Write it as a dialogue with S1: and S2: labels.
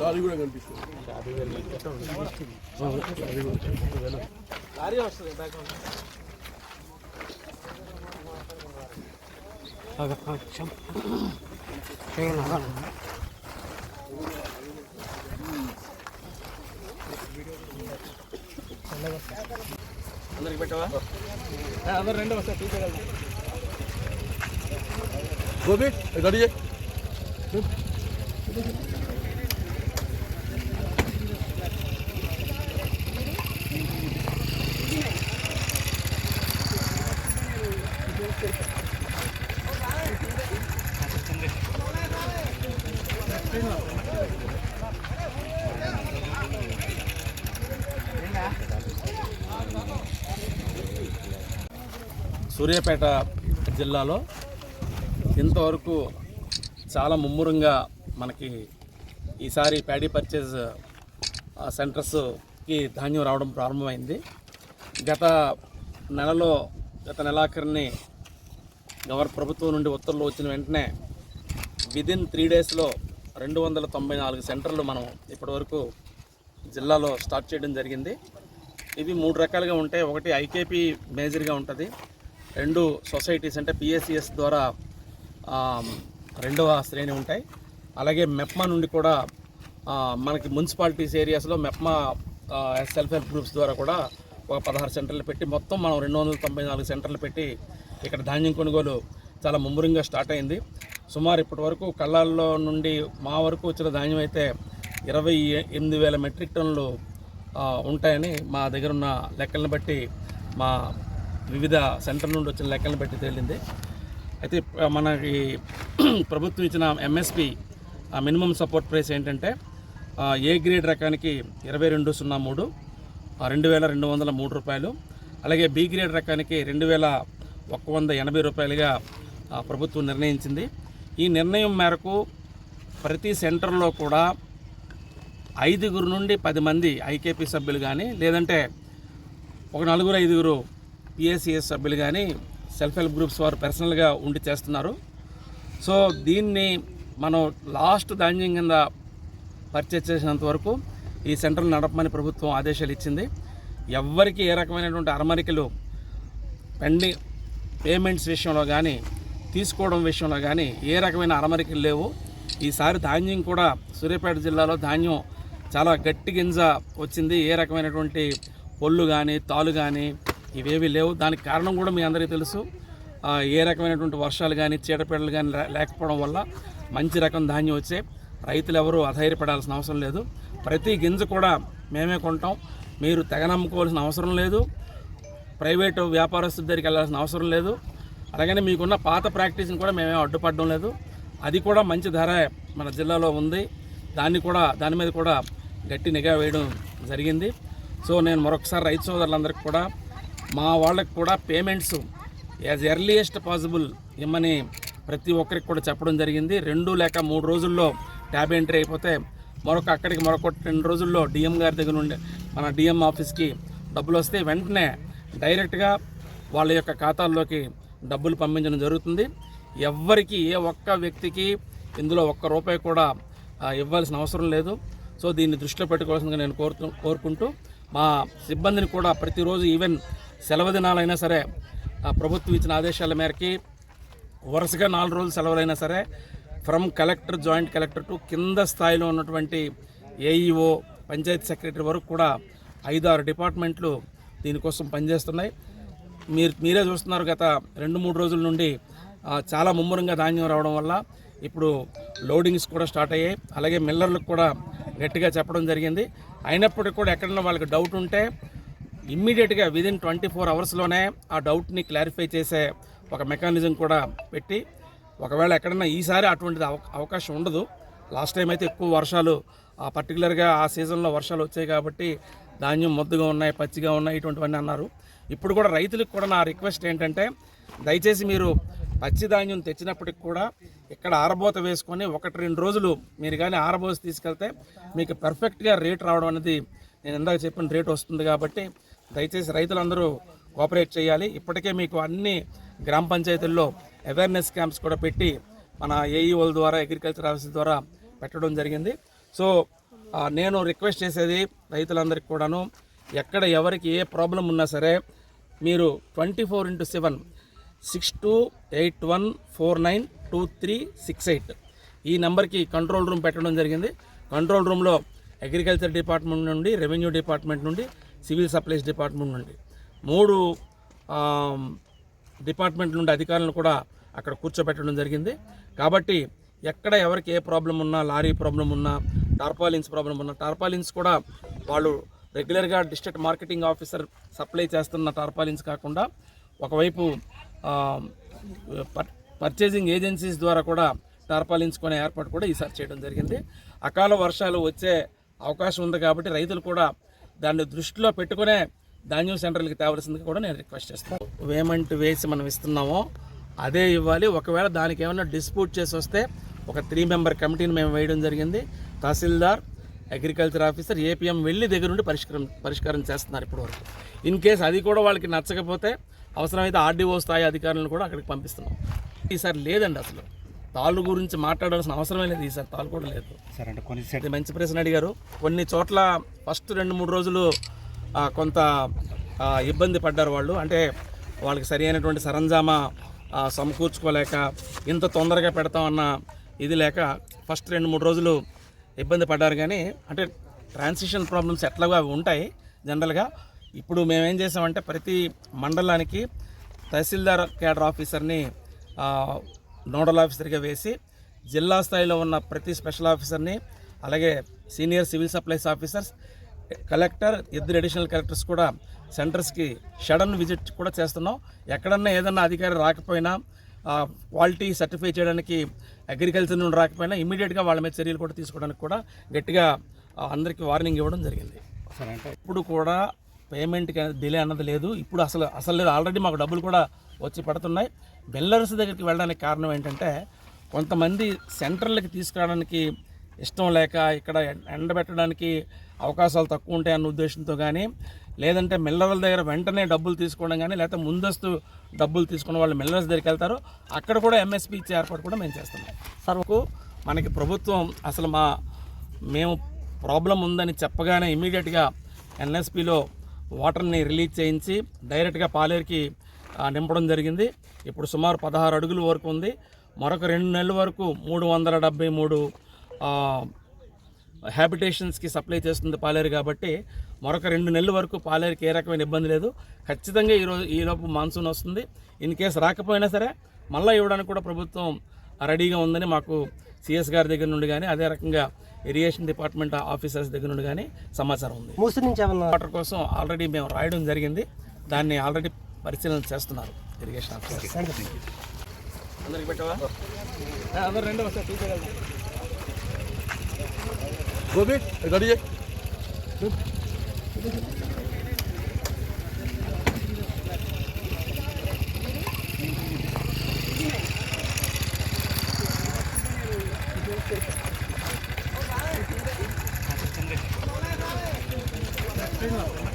S1: Lorry కూడా కనిపిస్తుంది lorry
S2: అందరికి పెట్టవా
S1: అందరు రెండు వస్తాయి తీసుకెళ్ళాలి గోపి అది రెడీ చేయి
S2: సూర్యాపేట జిల్లాలో ఇంతవరకు చాలా ముమ్మురంగా మనకి ఈసారి ప్యాడీ పర్చేజ్ ఆ, సెంటర్స్కి ధాన్యం రావడం ప్రారంభమైంది. గత నెలలో గత నెలాఖరిని గవర్ ప్రభుత్వం నుండి ఉత్తర్వులు వచ్చిన వెంటనే విదిన్ త్రీ డేస్లో రెండు వందల తొంభై నాలుగు సెంటర్లు మనం ఇప్పటివరకు జిల్లాలో స్టార్ట్ చేయడం జరిగింది. ఇవి మూడు రకాలుగా ఉంటాయి. ఒకటి ఐకేపీ మేజర్గా ఉంటుంది. రెండు సొసైటీస్ అంటే పిఎస్సిఎస్ ద్వారా రెండవ శ్రేణి ఉంటాయి. అలాగే మెప్మా నుండి కూడా మనకి మున్సిపాలిటీస్ ఏరియాస్లో మెప్మా సెల్ఫ్ హెల్ప్ గ్రూప్స్ ద్వారా కూడా ఒక పదహారు సెంటర్లు పెట్టి మొత్తం మనం రెండు వందల తొంభై నాలుగు సెంటర్లు పెట్టి ఇక్కడ ధాన్యం కొనుగోలు చాలా ముమ్మరంగా స్టార్ట్ అయింది. సుమారు ఇప్పటి వరకు కళ్ళాల్లో నుండి మా వరకు వచ్చిన ధాన్యం అయితే ఇరవై ఎనిమిది వేల మెట్రిక్ టన్నులు ఉంటాయని మా దగ్గర ఉన్న లెక్కలను బట్టి మా వివిధ సెంటర్ నుండి వచ్చిన లెక్కలను బట్టి తేలింది. అయితే మనకి ప్రభుత్వం ఇచ్చిన ఎంఎస్పి మినిమం సపోర్ట్ ప్రైస్ ఏంటంటే ఏ గ్రేడ్ రకానికి ఇరవై రెండు సున్నా మూడు రెండు వేల రెండు వందల మూడు రూపాయలు అలాగే బి గ్రేడ్ రకానికి రెండు వేల ఒక్క వంద ఎనభై రూపాయలుగా ఆ, ప్రభుత్వం నిర్ణయించింది. ఈ నిర్ణయం మేరకు ప్రతి సెంటర్లో కూడా ఐదుగురు నుండి పది మంది ఐకేపీ సభ్యులు కానీ లేదంటే ఒక నలుగురు ఐదుగురు పిఎస్సిఎస్ సభ్యులు కానీ సెల్ఫ్ హెల్ప్ గ్రూప్స్ వారు పర్సనల్గా ఉండి చేస్తున్నారు. సో దీన్ని మనం లాస్ట్ ధాన్యం కింద పర్చేజ్ చేసినంత వరకు ఈ సెంటర్ నడపమని ప్రభుత్వం ఆదేశాలు ఇచ్చింది. ఎవ్వరికి ఏ రకమైనటువంటి అరమరికలు పెండింగ్ పేమెంట్స్ విషయంలో కానీ తీసుకోవడం విషయంలో కానీ ఏ రకమైన అరమరికలు లేవు. ఈసారి ధాన్యం కూడా సూర్యాపేట జిల్లాలో ధాన్యం చాలా గట్టి గింజ వచ్చింది. ఏ రకమైనటువంటి పొల్లు కానీ తాలు కానీ ఇవేవి లేవు. దానికి కారణం కూడా మీ అందరికీ తెలుసు. ఏ రకమైనటువంటి వర్షాలు కానీ చీడపీడలు కానీ లేకపోవడం వల్ల మంచి రకం ధాన్యం వచ్చే రైతులు ఎవరు అధైర్యపడాల్సిన అవసరం లేదు. ప్రతి గింజ కూడా మేమే కొంటాం. మీరు తెగ నమ్ముకోవాల్సిన అవసరం లేదు. ప్రైవేటు వ్యాపారస్తుల దగ్గరికి వెళ్ళాల్సిన అవసరం లేదు. అలాగనే మీకున్న పాత ప్రాక్టీస్ని కూడా మేమే అడ్డుపడడం లేదు. అది కూడా మంచి ధర మన జిల్లాలో ఉంది. దాన్ని కూడా దాని మీద కూడా గట్టి నిఘా వేయడం జరిగింది. సో నేను మరొకసారి రైతు సోదరులందరికీ కూడా మా వాళ్ళకి కూడా పేమెంట్స్ యాజ్ ఎర్లీయెస్ట్ పాసిబుల్ ఇమ్మని ప్రతి ఒక్కరికి కూడా చెప్పడం జరిగింది. రెండు లేక మూడు రోజుల్లో ట్యాబ్ ఎంట్రీ అయిపోతే మరొక అక్కడికి మరొక రెండు రోజుల్లో డిఎం గారి దగ్గర నుండి మన డిఎం ఆఫీస్కి డబ్బులు వస్తే వెంటనే డైరెక్ట్గా వాళ్ళ యొక్క ఖాతాల్లోకి డబ్బులు పంపించడం జరుగుతుంది. ఎవ్వరికి ఏ ఒక్క వ్యక్తికి ఇందులో ఒక్క రూపాయి కూడా ఇవ్వాల్సిన అవసరం లేదు. సో దీన్ని దృష్టిలో పెట్టుకోవాల్సిందిగా నేను కోరుతూ కోరుకుంటూ మా సిబ్బందిని కూడా ప్రతిరోజు ఈవెన్ సెలవు దినాలైనా సరే ప్రభుత్వం ఇచ్చిన ఆదేశాల మేరకి వరుసగా నాలుగు రోజులు సెలవులైనా సరే from collector joint collector to కింద స్థాయిలో ఉన్నటువంటి ఏఈఓ పంచాయతీ సెక్రటరీ వరకు కూడా ఐదు ఆరు డిపార్ట్మెంట్లు దీనికోసం పనిచేస్తున్నాయి. మీరు మీరే చూస్తున్నారు గత రెండు మూడు రోజుల నుండి చాలా ముమ్మరంగా ధాన్యం రావడం వల్ల ఇప్పుడు లోడింగ్స్ కూడా స్టార్ట్ అయ్యాయి. అలాగే మిల్లర్లకు కూడా గట్టిగా చెప్పడం జరిగింది. అయినప్పటికీ కూడా ఎక్కడన్నా వాళ్ళకి డౌట్ ఉంటే ఇమ్మీడియట్గా విదిన్ ట్వంటీ ఫోర్ అవర్స్లోనే ఆ డౌట్ని క్లారిఫై చేసే ఒక మెకానిజం కూడా పెట్టి ఒకవేళ ఎక్కడన్నా ఈసారి అటువంటిది అవ అవకాశం ఉండదు. లాస్ట్ టైం అయితే ఎక్కువ వర్షాలు ఆ పర్టికులర్గా ఆ సీజన్లో వర్షాలు వచ్చాయి కాబట్టి ధాన్యం మొద్దుగా ఉన్నాయి పచ్చిగా ఉన్నాయి ఇటువంటివన్నీ అన్నారు. ఇప్పుడు కూడా రైతులకు కూడా నా రిక్వెస్ట్ ఏంటంటే దయచేసి మీరు పచ్చి ధాన్యం తెచ్చినప్పటికి కూడా ఇక్కడ ఆరబోత వేసుకొని ఒకటి రెండు రోజులు మీరు కానీ ఆరబోసి తీసుకెళ్తే మీకు పర్ఫెక్ట్గా రేట్ రావడం అనేది నేను ఇందాక చెప్పిన రేట్ వస్తుంది కాబట్టి దయచేసి రైతులందరూ కోఆపరేట్ చేయాలి. ఇప్పటికే మీకు అన్ని గ్రామ పంచాయతీల్లో అవేర్నెస్ క్యాంప్స్ కూడా పెట్టి మన ఏఈఓల ద్వారా అగ్రికల్చర్ ఆఫీస్ ద్వారా పెట్టడం జరిగింది. సో నేను రిక్వెస్ట్ చేసేది రైతులందరికీ కూడాను ఎక్కడ ఎవరికి ఏ ప్రాబ్లం ఉన్నా సరే మీరు twenty four into seven six two eight one four nine two three six eight ఈ నెంబర్కి కంట్రోల్ రూమ్ పెట్టడం జరిగింది. కంట్రోల్ రూమ్లో అగ్రికల్చర్ డిపార్ట్మెంట్ నుండి రెవెన్యూ డిపార్ట్మెంట్ నుండి సివిల్ సప్లైస్ డిపార్ట్మెంట్ నుండి. మూడు డిపార్ట్మెంట్ నుండి అధికారులను కూడా అక్కడ కూర్చోబెట్టడం జరిగింది. కాబట్టి ఎక్కడ ఎవరికి ఏ ప్రాబ్లం ఉన్నా లారీ ప్రాబ్లం ఉన్నా టార్పాలిన్స్ ప్రాబ్లం ఉన్నా టార్పాలిన్స్ కూడా వాళ్ళు రెగ్యులర్గా డిస్ట్రిక్ట్ మార్కెటింగ్ ఆఫీసర్ సప్లై చేస్తున్న టార్పాలిన్స్ కాకుండా ఒకవైపు పర్- పర్చేసింగ్ ఏజెన్సీస్ ద్వారా కూడా టార్పాలిన్స్ కొనే ఏర్పాటు కూడా ఈసారి చేయడం జరిగింది. అకాల వర్షాలు వచ్చే అవకాశం ఉంది కాబట్టి రైతులు కూడా దాన్ని దృష్టిలో పెట్టుకునే ధాన్యం సెంటర్లకి తేవలసింది కూడా నేను రిక్వెస్ట్ చేస్తాను వేమెంట్ వేసి మనం ఇస్తున్నామో. అదే ఇవ్వాలి. ఒకవేళ దానికి ఏమైనా డిస్ప్యూట్ చేసి వస్తే ఒక త్రీ మెంబర్ కమిటీని మేము వేయడం జరిగింది. తహసీల్దార్ అగ్రికల్చర్ ఆఫీసర్ ఏపీఎం వెళ్ళి దగ్గర నుండి పరిష్కారం పరిష్కారం చేస్తున్నారు ఇప్పటివరకు. ఇన్ కేస్ అది కూడా వాళ్ళకి నచ్చకపోతే అవసరమైతే ఆర్డీఓ స్థాయి అధికారులను కూడా అక్కడికి పంపిస్తున్నాం. ఈసారి లేదండి అసలు. తాళ్ళు గురించి మాట్లాడాల్సిన అవసరమే లేదు ఈసారి తాళ్ళు కూడా లేదు.
S3: సార్ అంటే కొన్ని
S2: మంచి ప్రశ్న అడిగారు. కొన్ని చోట్ల ఫస్ట్ రెండు మూడు రోజులు కొంత ఇబ్బంది పడ్డారు వాళ్ళు. అంటే వాళ్ళకి సరి అయినటువంటి సరంజామా సమకూర్చుకోలేక ఇంత తొందరగా పెడతామన్న ఇది లేక ఫస్ట్ రెండు మూడు రోజులు ఇబ్బంది పడ్డారు. కానీ అంటే ట్రాన్సిషన్ ప్రాబ్లమ్స్ ఎట్లాగో అవి ఉంటాయి జనరల్గా. ఇప్పుడు మేమేం చేసామంటే ప్రతి మండలానికి తహసీల్దార్ క్యాడర్ ఆఫీసర్ని నోడల్ ఆఫీసర్గా వేసి జిల్లా స్థాయిలో ఉన్న ప్రతి స్పెషల్ ఆఫీసర్ని అలాగే senior civil supplies officers collector ఇద్దరు అడిషనల్ కలెక్టర్స్ కూడా సెంటర్స్కి షడన్ విజిట్ కూడా చేస్తున్నాం. ఎక్కడన్నా ఏదన్నా అధికారి రాకపోయినా క్వాలిటీ సర్టిఫై చేయడానికి అగ్రికల్చర్ నుండి రాకపోయినా ఇమీడియట్గా వాళ్ళ మీద చర్యలు కూడా తీసుకోవడానికి కూడా గట్టిగా అందరికీ వార్నింగ్ ఇవ్వడం జరిగింది.
S3: సార్ అంటే
S2: ఇప్పుడు కూడా పేమెంట్కి డిలే అన్నది లేదు. ఇప్పుడు అసలు అసలు లేదు. ఆల్రెడీ మాకు డబ్బులు కూడా వచ్చి పడుతున్నాయి. బిల్లర్స్ దగ్గరికి వెళ్ళడానికి కారణం ఏంటంటే కొంతమంది సెంటర్లకి తీసుకురావడానికి ఇష్టం లేక ఇక్కడ ఎండబెట్టడానికి అవకాశాలు తక్కువ ఉంటాయన్న ఉద్దేశంతో కానీ లేదంటే మిల్లర్ల దగ్గర వెంటనే డబ్బులు తీసుకోవడం కానీ లేకపోతే ముందస్తు డబ్బులు తీసుకున్న వాళ్ళు మిల్లర్స్ దగ్గరికి వెళ్తారు. అక్కడ కూడా ఎంఎస్పీ ఇచ్చే ఏర్పాటు కూడా మేము చేస్తున్నాం. సర్వకు మనకి ప్రభుత్వం అసలు మా మేము ప్రాబ్లం ఉందని చెప్పగానే ఇమీడియట్గా ఎన్ఎస్పిలో వాటర్ని రిలీజ్ చేయించి డైరెక్ట్గా పాలేరుకి నింపడం జరిగింది. ఇప్పుడు సుమారు పదహారు అడుగుల వరకు ఉంది. మరొక రెండు నెలల వరకు మూడు వందల డెబ్బై మూడు హ్యాబిటేషన్స్కి సప్లై చేస్తుంది పాలేరు కాబట్టి మరొక రెండు నెలల వరకు పాలేరుకి ఏ రకమైన ఇబ్బంది లేదు. ఖచ్చితంగా ఈరోజు ఈలోపు మాన్సూన్ వస్తుంది. ఇన్ కేసు రాకపోయినా సరే మళ్ళీ ఇవ్వడానికి కూడా ప్రభుత్వం రెడీగా ఉందని మాకు సిఎస్ గారి దగ్గర నుండి కానీ అదే రకంగా ఇరిగేషన్ డిపార్ట్మెంట్ ఆఫీసర్స్ దగ్గర నుండి కానీ సమాచారం ఉంది.
S4: మూసి నుంచి ఏమన్నా
S2: వాటర్ కోసం ఆల్రెడీ మేము రాయడం జరిగింది. దాన్ని ఆల్రెడీ పరిశీలన చేస్తున్నారు. Irrigation officer. అందరికి పెట్టవా?
S1: అందరు రెండు వస్తాయి తీసేయగలరు గోపి రెడీ చేయి.
S3: సార్